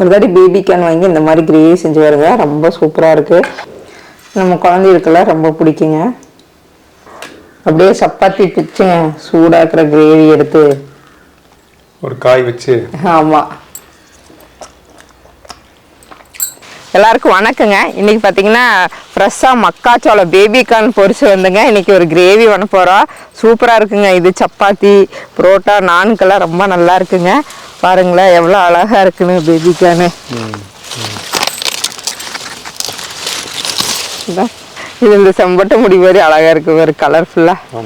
ஒரு தாட்டி baby can வாங்கி இந்த மாதிரி கிரேவி செஞ்சு வருங்க ரொம்ப சூப்பராக இருக்குது நம்ம குழந்தைகளுக்கெல்லாம் ரொம்ப பிடிக்குங்க. அப்படியே சப்பாத்தி பிச்சுங்க சூடாக இருக்கிற கிரேவி எடுத்து. ஒரு காய் வச்சு. ஆமாம் எல்லாருக்கும் வணக்கங்க. இன்னைக்கு பார்த்தீங்கன்னா ஃப்ரெஷ்ஷாக மக்காச்சோள பேபிகார்ன் பொரிச்சு வந்துங்க. இன்னைக்கு ஒரு கிரேவி பண்ண போகிறோம் சூப்பராக இருக்குங்க. இது சப்பாத்தி புரோட்டா நானுக்கெல்லாம் ரொம்ப நல்லா இருக்குங்க. பாருங்களேன் எவ்வளோ அழகாக இருக்குன்னு பேபிகார்னு இது இந்த செம்பட்ட முடி மாதிரி அழகாக இருக்கு. ஒரு கலர்ஃபுல்லாக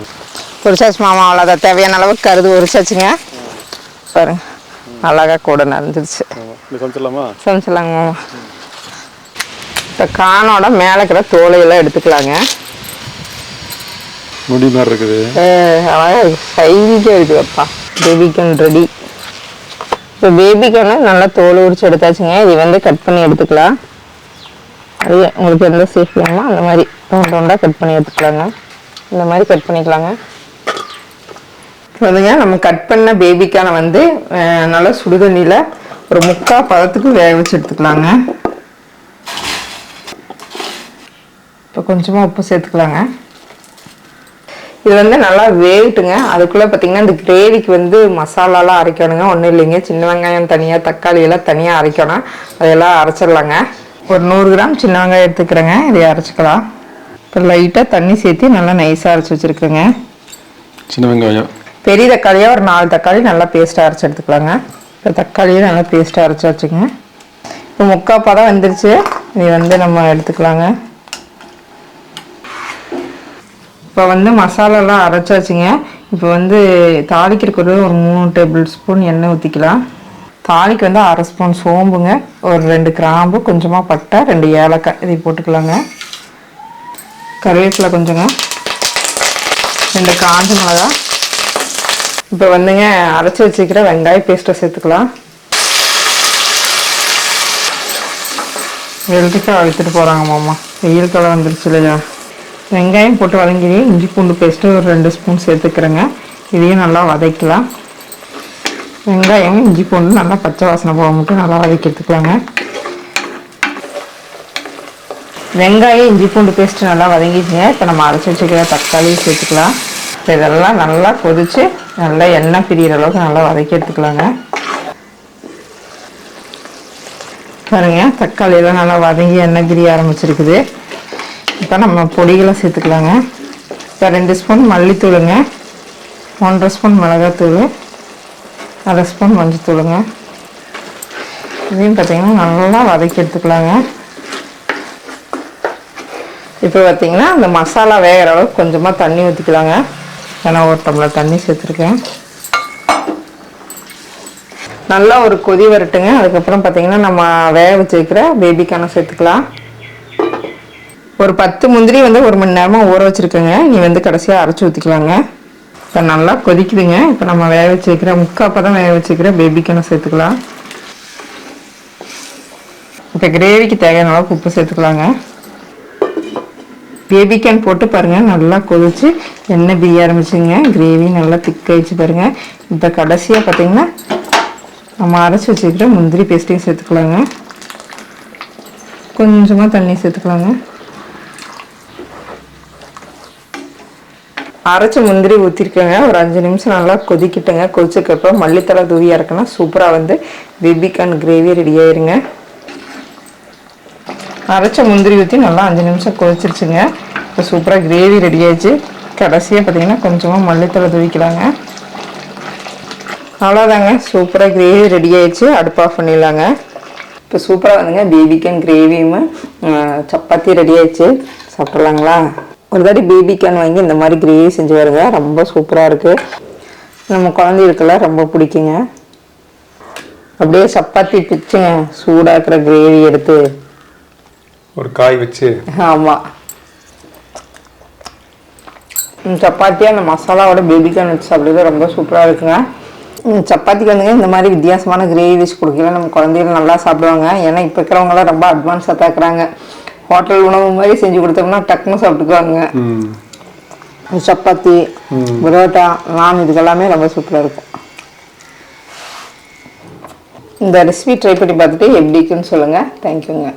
பொரிச்சாச்சு மாமா அவ்வளோதான் தேவையான அளவுக்கு கருது பொரிச்சாச்சுங்க. பாருங்க. அழகாக கூட நடந்துருச்சு சமைச்சிடலாமா? சமைச்சிடலாங்க மாமா. இப்போ கானோட மேலே இருக்கிற தோலையெல்லாம் எடுத்துக்கலாங்க. முடி மாதிரி இருக்குது. சைஸாக இருக்குதுப்பா பேபிகன் ரெடி. இப்போ பேபிக்கான நல்லா தோல் உரிச்சு எடுத்தாச்சுங்க. இது வந்து கட் பண்ணி எடுத்துக்கலாம். அது உங்களுக்கு எந்த சேஃப் வேணுமோ அந்த மாதிரி ரவுண்ட் ரவுண்டாக கட் பண்ணி எடுத்துக்கலாங்க. இந்த மாதிரி கட் பண்ணிக்கலாங்க. வந்துங்க நம்ம கட் பண்ண பேபிக்கான வந்து நல்லா சுடுதண்ணியில் ஒரு முக்கால் பதத்துக்கு வேக வச்சு எடுத்துக்கலாங்க. இப்போ கொஞ்சமாக உப்பு சேர்த்துக்கலாங்க. இது வந்து நல்லா வேகட்டுங்க. அதுக்குள்ளே பார்த்தீங்கன்னா இந்த கிரேவிக்கு வந்து மசாலாலாம் அரைக்கணுங்க. ஒன்றும் இல்லைங்க. சின்ன வெங்காயம் தனியாக தக்காளி எல்லாம் தனியாக அரைக்கணும். அதையெல்லாம் அரைச்சிடலாங்க. ஒரு நூறு கிராம் சின்ன வெங்காயம் எடுத்துக்கிறேங்க. இதை அரைச்சிக்கலாம். இப்போ லைட்டாக தண்ணி சேர்த்து நல்லா நைஸாக அரைச்சி வச்சுருக்கேங்க. சின்ன வெங்காயம். பெரிய தக்காளியாக ஒரு நாலு தக்காளி நல்லா பேஸ்ட்டாக அரைச்சி எடுத்துக்கலாங்க. இப்போ தக்காளியும் நல்லா பேஸ்ட்டாக அரைச்சி வச்சுங்க இப்போ முக்கால் பதம் வந்துருச்சு. இது வந்து நம்ம எடுத்துக்கலாங்க. இப்போ வந்து மசாலாலாம் அரைச்சாச்சுங்க. இப்போ வந்து தாளிக்கிறதுக்கு ஒரு ஒரு மூணு டேபிள் ஸ்பூன் எண்ணெய் ஊற்றிக்கலாம் தாளிக்கு வந்து அரை ஸ்பூன் சோம்புங்க ஒரு ரெண்டு கிராம்பு கொஞ்சமாக பட்டை ரெண்டு ஏலக்காய் இதை போட்டுக்கலாங்க. கருவேப்பிலை கொஞ்சங்க ரெண்டு காஞ்ச மிளகா. இப்போ வந்துங்க அரைச்சி வச்சுக்கிற வெங்காய பேஸ்ட்டை சேர்த்துக்கலாம். வெள்ளரிக்காய் அழுத்துட்டு போகிறாங்க மாமா. வெயில் காலம் வந்துருச்சு இல்லையா? வெங்காயம் போட்டு வதங்கி இஞ்சி பூண்டு பேஸ்ட்டு ஒரு ரெண்டு ஸ்பூன் சேர்த்துக்கிறேங்க. இதையும் நல்லா வதக்கலாம் வெங்காயம் இஞ்சி பூண்டு நல்லா பச்சை வாசனை போக மட்டும் நல்லா வதக்கி எடுத்துக்கலாங்க வெங்காயம் இஞ்சி பூண்டு பேஸ்ட்டு நல்லா வதங்கிச்சுங்க இப்போ நம்ம அரைச்சி வச்சுக்கிற தக்காளி சேர்த்துக்கலாம். இப்போ இதெல்லாம் நல்லா கொதித்து நல்லா எண்ணெய் பிரிகிற அளவுக்கு நல்லா வதக்கி எடுத்துக்கலாங்க. பாருங்க தக்காளியெல்லாம் நல்லா வதங்கி எண்ணெய் பிரிய ஆரம்பிச்சிருக்குது. இப்போ நம்ம பொடிகளை சேர்த்துக்கலாங்க. இப்போ ரெண்டு ஸ்பூன் மல்லித்தூளுங்க. ஒன்றரை ஸ்பூன் மிளகாத்தூள். அரை ஸ்பூன் மஞ்சத்தூளுங்க. இதையும் பார்த்தீங்கன்னா நல்லா வதக்கி எடுத்துக்கலாங்க. இப்போ பார்த்தீங்கன்னா அந்த மசாலா வேகிற அளவுக்கு கொஞ்சமாக தண்ணி ஊற்றிக்கலாங்க ஏன்னா ஒரு டம்ளர் தண்ணி சேர்த்துருக்கேன். நல்லா ஒரு கொதி வரட்டுங்க. அதுக்கப்புறம் பார்த்தீங்கன்னா நம்ம வேக வச்சு வைக்கிற பேபிக்கான சேர்த்துக்கலாம். ஒரு பத்து முந்திரி வந்து ஒரு மணி நேரமாக ஊற வச்சுருக்கேங்க. நீ வந்து கடைசியாக அரைச்சி ஊற்றிக்கலாங்க இப்போ நல்லா கொதிக்குதுங்க. இப்போ நம்ம வேக வச்சு வைக்கிற தான் வேக வச்சுக்கிற பேபிக்கான சேர்த்துக்கலாம். இப்போ கிரேவிக்கு தேவையான அளவுக்கு உப்பு சேர்த்துக்கலாங்க. பேபிக்கன் போட்டு பாருங்கள் நல்லா கொதிச்சு எண்ணெய் பிரிய ஆரம்பிச்சுங்க. கிரேவி நல்லா திக்காயிடுச்சு பாருங்கள் இப்போ கடைசியாக பார்த்தீங்கன்னா நம்ம அரைச்சி வச்சுக்கிற முந்திரி பேஸ்ட்டையும் சேர்த்துக்கலாங்க. கொஞ்சமாக தண்ணி சேர்த்துக்கலாங்க. அரைச்ச முந்திரி ஊற்றிருக்கேங்க ஒரு அஞ்சு நிமிஷம் நல்லா கொதிக்கிட்டுங்க. கொதிச்சக்கப்புறம் மல்லித்தலை தூவி இறக்குனா சூப்பராக வந்து பேபிகான் கிரேவி ரெடி ஆயிருங்க. அரைச்ச முந்திரி ஊற்றி நல்லா அஞ்சு நிமிஷம் கொதிச்சிருச்சுங்க. இப்போ சூப்பராக கிரேவி ரெடி ஆயிடுச்சு. கடைசியாக பார்த்தீங்கன்னா கொஞ்சமாக மல்லித்தலை தூவிக்கலாங்க. அவ்வளோதாங்க சூப்பராக கிரேவி ரெடி ஆயிடுச்சு. அடுப்பு ஆஃப் பண்ணிடலாங்க. இப்போ சூப்பராக வந்துங்க. பேபிக்கன் கிரேவியும் சப்பாத்தி ரெடி ஆயிடுச்சு. சாப்பிட்லாங்களா? ஒரு தாட்டி பேபிக்கன் வாங்கி இந்த மாதிரி கிரேவி செஞ்சு வருங்க. ரொம்ப சூப்பராக இருக்குது நம்ம குழந்தைகளுக்கெல்லாம் ரொம்ப பிடிக்குங்க. அப்படியே சப்பாத்தி பிச்சுங்க. சூடாக இருக்கிற கிரேவி எடுத்து. ஒரு காய் வச்சு. ஆமாம் சப்பாத்தியாக அந்த மசாலாவோட பேபிகார்ன் வச்சு சாப்பிடுறது ரொம்ப சூப்பராக இருக்குங்க. சப்பாத்திக்கு வந்துங்க இந்த மாதிரி வித்தியாசமான கிரேவி வச்சு கொடுக்கல. நம்ம குழந்தைகள் நல்லா சாப்பிடுவாங்க. ஏன்னா இப்போ இருக்கிறவங்களாம் ரொம்ப அட்வான்ஸாக தாக்குறாங்க ஹோட்டல் உணவு மாதிரி செஞ்சு கொடுத்தோம்னா டக்குன்னு சாப்பிட்டுக்குவாங்க. சப்பாத்தி பரோட்டா நான் இதுக்கெல்லாமே ரொம்ப சூப்பராக இருக்கும். இந்த ரெசிபி ட்ரை பண்ணி பார்த்துட்டு எப்படி இருக்குன்னு சொல்லுங்கள் தேங்க்யூங்க